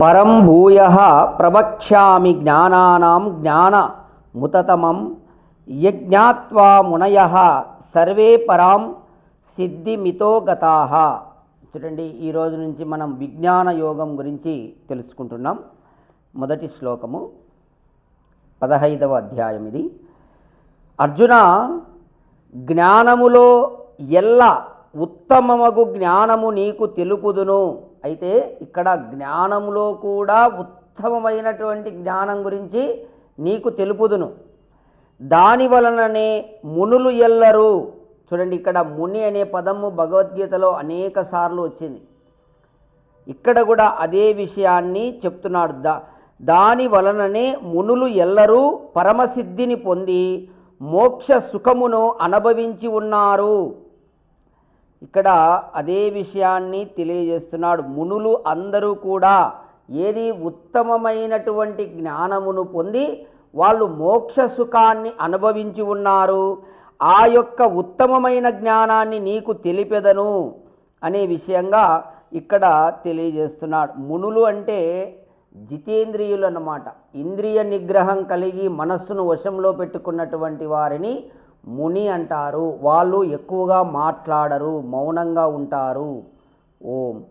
పరం భూయ ప్రవక్ష్యామి జ్ఞానానాం జ్ఞాన ముతతమం యజ్ఞాత్వా మునయ సర్వే పరాం సిద్ధిమితో గతా. చూడండి ఈ రోజు నుంచి మనం విజ్ఞాన యోగం గురించి తెలుసుకుంటున్నాం. మొదటి శ్లోకము పదహైదవ అధ్యాయం ఇది. అర్జున జ్ఞానములో ఎల్ల ఉత్తమమగు జ్ఞానము నీకు తెలుపుదును. అయితే ఇక్కడ జ్ఞానములో కూడా ఉత్తమమైనటువంటి జ్ఞానం గురించి నీకు తెలుపుదును. దాని వలననే మునులు ఎల్లరు. చూడండి ఇక్కడ ముని అనే పదము భగవద్గీతలో అనేక సార్లు వచ్చింది. ఇక్కడ కూడా అదే విషయాన్ని చెప్తున్నాడు. దా దాని వలననే మునులు ఎల్లరూ పరమసిద్ధిని పొంది మోక్ష సుఖమును అనుభవించి ఉన్నారు. ఇక్కడ అదే విషయాన్ని తెలియజేస్తున్నాడు. మునులు అందరూ కూడా ఏది ఉత్తమమైనటువంటి జ్ఞానమును పొంది వాళ్ళు మోక్ష సుఖాన్ని అనుభవించి ఉన్నారు. ఆ యొక్క ఉత్తమమైన జ్ఞానాన్ని నీకు తెలిపెదను అనే విషయంగా ఇక్కడ తెలియజేస్తున్నాడు. మునులు అంటే జితేంద్రియులు అన్నమాట. ఇంద్రియ నిగ్రహం కలిగి మనస్సును వశంలో పెట్టుకున్నటువంటి వారిని ముని అంటారు. వాళ్ళు ఎక్కువగా మాట్లాడరు మౌనంగా ఉంటారు. ఓం.